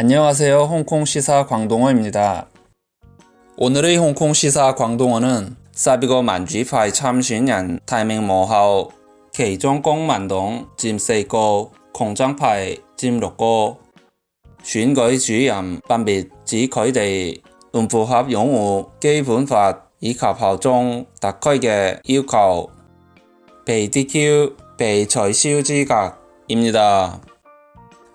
안녕하세요. 홍콩 시사 광동어입니다. 오늘의 홍콩 시사 광동어는 사비고 만쥐파이 참신년 타이밍 모하오 개종공 만동 짐세이고 공장파이 짐로고 選舉主任分別指佢哋唔符合擁護基本法以及效忠特區嘅要求，被 DQ 被取消資格입니다.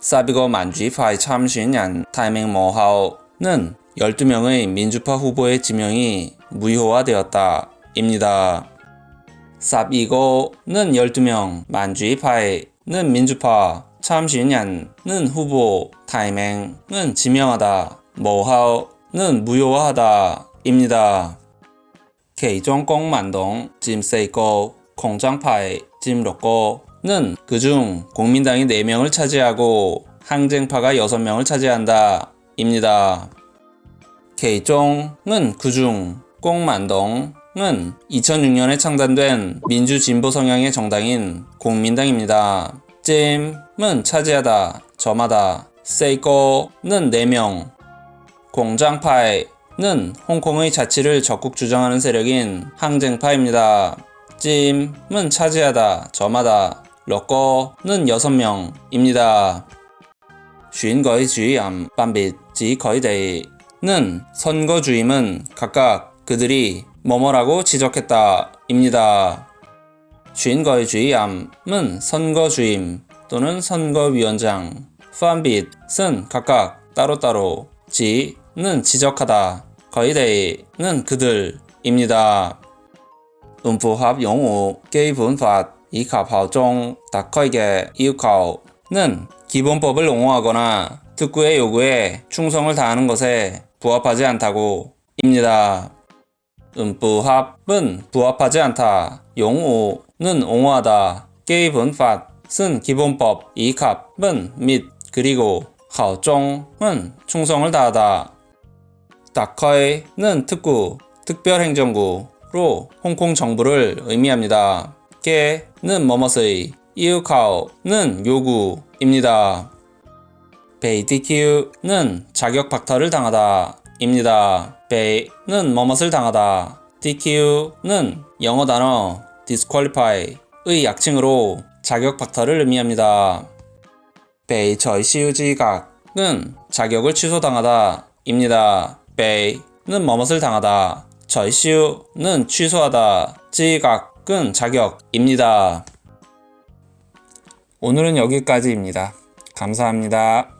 사비고 만주파의 참신연 타이밍 모하오는 12명의 민주파 후보의 지명이 무효화되었다. 입니다. 삽이고는 12명, 만주파의는 민주파, 참신연은 후보, 타이밍은 지명하다, 모하오는 무효화하다. 입니다. 개종공 만동, 짐세이고, 공장파의 짐로고 는 그중 국민당이 4명을 차지하고 항쟁파가 6명을 차지한다. 입니다. 개종은 그중 공만동은 2006년에 창단된 민주진보 성향의 정당인 국민당입니다. 찜은 차지하다, 점하다, 세이코는 4명, 공장파이는 홍콩의 자치를 적극 주장하는 세력인 항쟁파입니다. 찜은 차지하다, 점하다, 러거는 6명입니다. 쉰거의 주의함, 빰빗, 지거의 데이는 선거 주임은 각각 그들이 뭐뭐라고 지적했다입니다. 쉰거의 주의함은 선거 주임 또는 선거위원장, 빰빗은 각각 따로따로, 지는 지적하다, 거의 데이는 그들입니다. 음부합 용어, 게이 분팟 이 가파종 다커에게 이우카오는 기본법을 옹호하거나 특구의 요구에 충성을 다하는 것에 부합하지 않다고 입니다. 음부합은 부합하지 않다. 용우는 옹호하다. 게이븐 팟은 기본법. 이갑은 및 그리고 가종은 충성을 다하다. 다커이는 특구, 특별행정구로 홍콩 정부를 의미합니다. 깨는 뭐뭇의, 이유카오는 요구입니다. 베이디큐는 자격 박탈을 당하다 입니다. 베이는 뭐뭇을 당하다. DQ는 영어 단어 disqualify의 약칭으로 자격 박탈을 의미합니다. 베이 저이시우지각은 자격을 취소당하다 입니다. 베이는 뭐뭇을 당하다. 저이시우는 취소하다. 지각 은 자격입니다. 오늘은 여기까지입니다. 감사합니다.